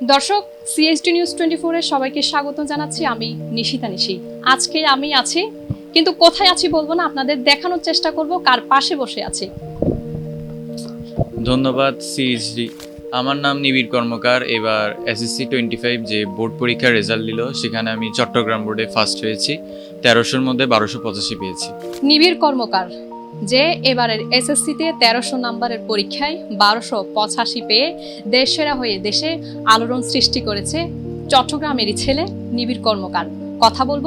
দর্শক CSD news twenty ফোরের সবাইকে স্বাগত জানাচ্ছি আমি নিশিতা নিশি। আজকে আমি আছি কিন্তু কোথায় আছি বলব না আপনাদের দেখানোর চেষ্টা করব কার পাশে বসে আছি। ধন্যবাদ সিএইচডি আমার নাম নিবিড় কর্মকার এবার এসএসসি টোয়েন্টি ফাইভ যে বোর্ড পরীক্ষার রেজাল্ট দিল সেখানে আমি চট্টগ্রাম বোর্ডে ফার্স্ট হয়েছি তেরোশোর মধ্যে বারোশো পঁচাশি পেয়েছি। নিবিড় কর্মকার যে এবারের এসএসসিতে তেরোশো নম্বরের পরীক্ষায় বারোশো পঁচাশি পেয়ে দেশেরা হয়ে দেশে আলোড়ন সৃষ্টি করেছে চট্টগ্রামেরই ছেলে নিবিড় কর্মকার। কথা বলব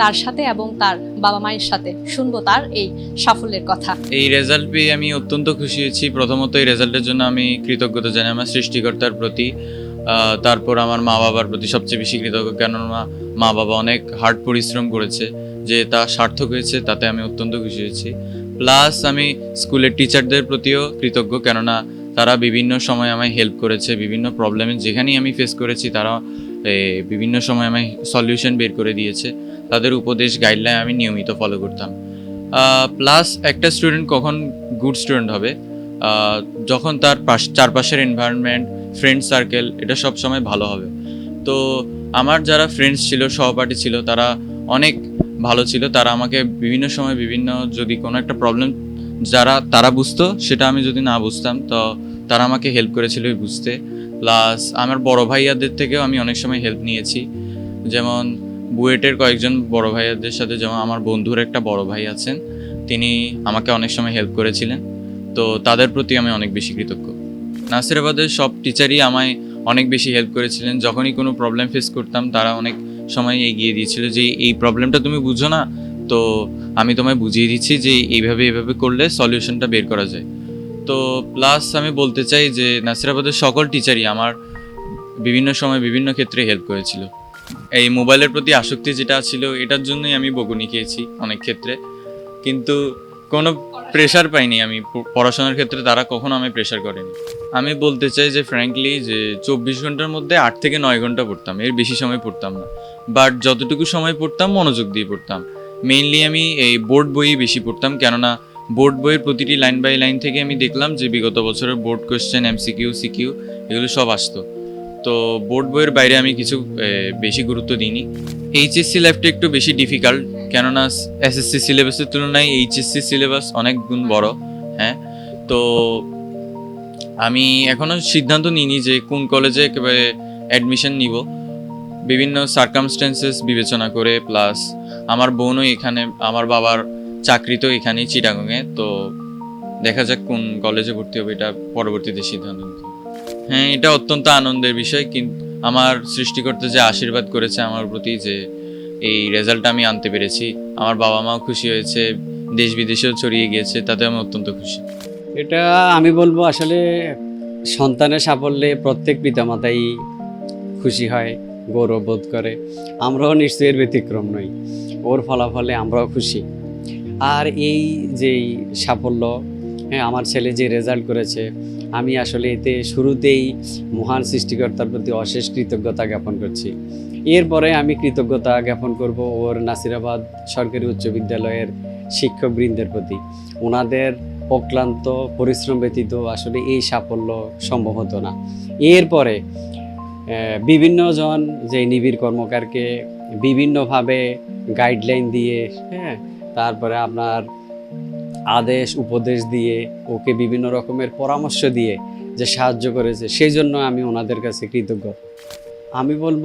তার সাথে এবং তার বাবা মায়ের সাথে। শুনব তার এই সাফল্যের কথা। এই রেজাল্ট পেয়ে আমি অত্যন্ত খুশি হয়েছি। প্রথমত এই রেজাল্টের জন্য আমি কৃতজ্ঞতা জানাই আমার সৃষ্টিকর্তার প্রতি। তারপর আমার মা বাবার প্রতি সবচেয়ে বেশি কৃতজ্ঞ, কেননা মা বাবা অনেক হার্ড পরিশ্রম করেছে। যে তা সার্থক হয়েছে, তাতে আমি অত্যন্ত খুশি হয়েছি। প্লাস আমি স্কুলের টিচারদের প্রতিও কৃতজ্ঞ, কেননা তারা বিভিন্ন সময় আমায় হেল্প করেছে, বিভিন্ন প্রবলেমে যেখানেই আমি ফেস করেছি তারা বিভিন্ন সময় আমায় সলিউশন বের করে দিয়েছে। তাদের উপদেশ গাইডলাইন আমি নিয়মিত ফলো করতাম। প্লাস একটা স্টুডেন্ট কখন গুড স্টুডেন্ট হবে? যখন তার পাশ, চারপাশের এনভায়রনমেন্ট ফ্রেন্ড সার্কেল এটা সব সময় ভালো হবে। তো আমার যারা ফ্রেন্ডস ছিল, সহপাঠী ছিল, তারা অনেক ভালো ছিল, তারা আমাকে বিভিন্ন সময় বিভিন্ন যদি কোনো একটা প্রবলেম যারা, তারা বুঝতো, সেটা আমি যদি না বুঝতাম, তো তারা আমাকে হেল্প করেছিল বুঝতে। প্লাস আমার বড় ভাইয়াদের থেকেও আমি অনেক সময় হেল্প নিয়েছি। যেমন, বুয়েটের কয়েকজন বড় ভাইয়াদের সাথে, যেমন আমার বন্ধুর একটা বড় ভাই আছেন, তিনি আমাকে অনেক সময় হেল্প করেছিলেন। তো তাদের প্রতি আমি অনেক বেশি কৃতজ্ঞ। নাসিরাবাদের সব টিচারই আমায় অনেক বেশি হেল্প করেছিলেন। যখনই কোনো প্রবলেম ফেস করতাম, তারা অনেক সময় এগিয়ে দিয়েছিল যে এই প্রবলেমটা তুমি বুঝো না, তো আমি তোমায় বুঝিয়ে দিচ্ছি যে এইভাবে এইভাবে করলে সলিউশনটা বের করা যায়। তো প্লাস আমি বলতে চাই যে নাসিরাবাদের সকল টিচারই আমার বিভিন্ন সময় বিভিন্ন ক্ষেত্রে হেল্প করেছিল। এই মোবাইলের প্রতি আসক্তি যেটা ছিল, এটার জন্যই আমি বকুনি খেয়েছি অনেক ক্ষেত্রে। কিন্তু কোনো প্রেশার পাইনি আমি পড়াশোনার ক্ষেত্রে তারা কখনো আমি প্রেশার করেনি। আমি বলতে চাই যে ফ্র্যাঙ্কলি যে চব্বিশ ঘণ্টার মধ্যে আট থেকে নয় ঘণ্টা পড়তাম, এর বেশি সময় পড়তাম না। বাট যতটুকু সময় পড়তাম, মনোযোগ দিয়ে পড়তাম। মেইনলি আমি এই বোর্ড বইই বেশি পড়তাম, কেননা বোর্ড বইয়ের প্রতিটি লাইন বাই লাইন থেকে আমি দেখলাম যে বিগত বছরের বোর্ড কোয়েশ্চেন এমসিকিউ সিকিউ এগুলো সব আসতো। তো বোর্ড বইয়ের বাইরে আমি কিছু বেশি গুরুত্ব দিইনি। এইচএসসি লাইফটা একটু বেশি ডিফিকাল্ট কেননা এসএসসি সিলেবাসের তুলনায় এইচএসসি সিলেবাস অনেক গুণ বড় হ্যাঁ? তো আমি এখনও সিদ্ধান্ত নিইনি যে কোন কলেজে একেবারে অ্যাডমিশন নিব। বিভিন্ন সার্কামস্টেন্সেস বিবেচনা করে প্লাস আমার বোনও এখানে, আমার বাবার চাকরি তো এখানেই চিটাগংয়ে, তো দেখা যাক কোন কলেজে ভর্তি হবে, এটা পরবর্তীতে সিদ্ধান্ত নিতে হ্যাঁ এটা অত্যন্ত আনন্দের বিষয় কিন্তু আমার সৃষ্টিকর্তা যে আশীর্বাদ করেছে আমার প্রতি যে এই রেজাল্টটা আমি আনতে পেরেছি। আমার বাবা মাও খুশি হয়েছে দেশ বিদেশেও ছড়িয়ে গিয়েছে তাতে আমি অত্যন্ত খুশি। এটা আমি বলব আসলে সন্তানের সাফল্যে প্রত্যেক পিতামাতাই খুশি হয়, গৌরব বোধ করে। আমরাও নিশ্চয়ই ব্যতিক্রম নই, ওর ফলাফলে আমরাও খুশি। আর এই যেই সাফল্য হ্যাঁ আমার ছেলে যে রেজাল্ট করেছে, আমি আসলে এতে শুরুতেই মহান সৃষ্টিকর্তার প্রতি অশেষ কৃতজ্ঞতা জ্ঞাপন করছি। এরপরে আমি কৃতজ্ঞতা জ্ঞাপন করব ওর নাসিরাবাদ সরকারি উচ্চ বিদ্যালয়ের শিক্ষকবৃন্দের প্রতি। ওনাদের অক্লান্ত পরিশ্রম ব্যতীত আসলে এই সাফল্য সম্ভব হতো না। এরপরে বিভিন্নজন যে নিবিড় কর্মকারকে বিভিন্নভাবে গাইডলাইন দিয়ে হ্যাঁ তারপরে আপনার আদেশ, উপদেশ দিয়ে, ওকে বিভিন্ন রকমের পরামর্শ দিয়ে যে সাহায্য করেছে সেই জন্য আমি ওনাদের কাছে কৃতজ্ঞ। আমি বলব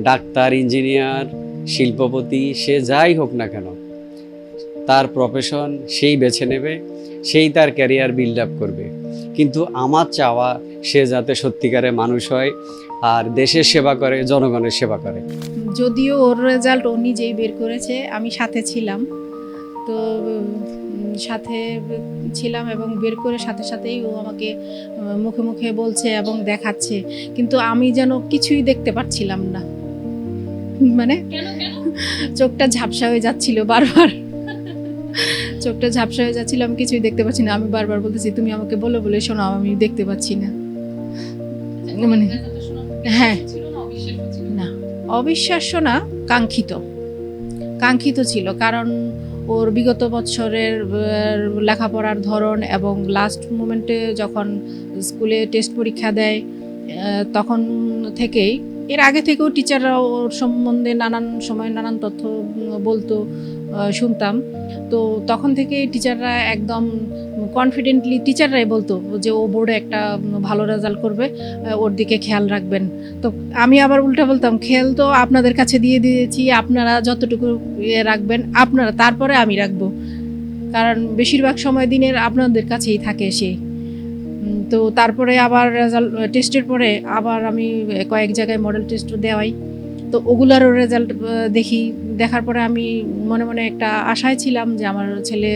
ডাক্তার, ইঞ্জিনিয়ার, শিল্পপতি, সে যাই হোক না কেন, তার প্রফেশন সেই বেছে নেবে, সেই তার ক্যারিয়ার বিল্ড আপ করবে। কিন্তু আমার চাওয়া সে যাতে সত্যিকারে মানুষ হয় আর দেশের সেবা করে, জনগণের সেবা করে। যদিও ওর রেজাল্ট ও নিজেই বের করেছে, আমি সাথে ছিলাম। তো সাথে ছিলাম এবং বের করে সাথে সাথেই ও আমাকে মুখে মুখে বলছে এবং দেখাচ্ছে। কিন্তু আমি যেন কিছুই দেখতে পাচ্ছিলাম না। মানে চোখটা ঝাপসা হয়ে যাচ্ছিল বারবার। চোখটা ঝাপসা হয়ে যাচ্ছিল আমি কিছুই দেখতে পাচ্ছি না। আমি বারবার বলতেছি তুমি আমাকে বলে বলে শোনো আমি দেখতে পাচ্ছি না। মানে হ্যাঁ। না অবিশ্বাস্য না কাঙ্ক্ষিত। কাঙ্ক্ষিত ছিল কারণ ওর বিগত বছরের লেখাপড়ার ধরন এবং লাস্ট মোমেন্টে যখন স্কুলে টেস্ট পরীক্ষা দেয় তখন থেকেই, এর আগে থেকেও টিচাররা ওর সম্বন্ধে নানান সময় নানান তথ্য বলতো। শুনতাম। তো তখন থেকে টিচাররা একদম কনফিডেন্টলি টিচাররাই বলতো যে, ও বোর্ডে একটা ভালো রেজাল্ট করবে ওর দিকে খেয়াল রাখবেন। তো আমি আবার উল্টা বলতাম, খেয়াল তো আপনাদের কাছে দিয়ে দিয়েছি, আপনারা যতটুকু ইয়ে রাখবেন, আপনারা তারপরে আমি রাখব। কারণ বেশিরভাগ সময় দিনের আপনাদের কাছেই থাকে সে। তো তারপরে আবার রেজাল্ট টেস্টের পরে আবার আমি কয়েক জায়গায় মডেল টেস্টও দেওয়াই। তো ওগুলারও রেজাল্ট দেখি। দেখার পরে আমি মনে মনে একটা আশায় ছিলাম যে আমার ছেলে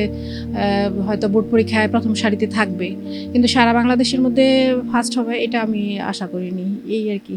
হয়তো বোর্ড পরীক্ষায় প্রথম সারিতে থাকবে। কিন্তু সারা বাংলাদেশের মধ্যে ফার্স্ট হবে এটা আমি আশা করিনি। এই আর কি।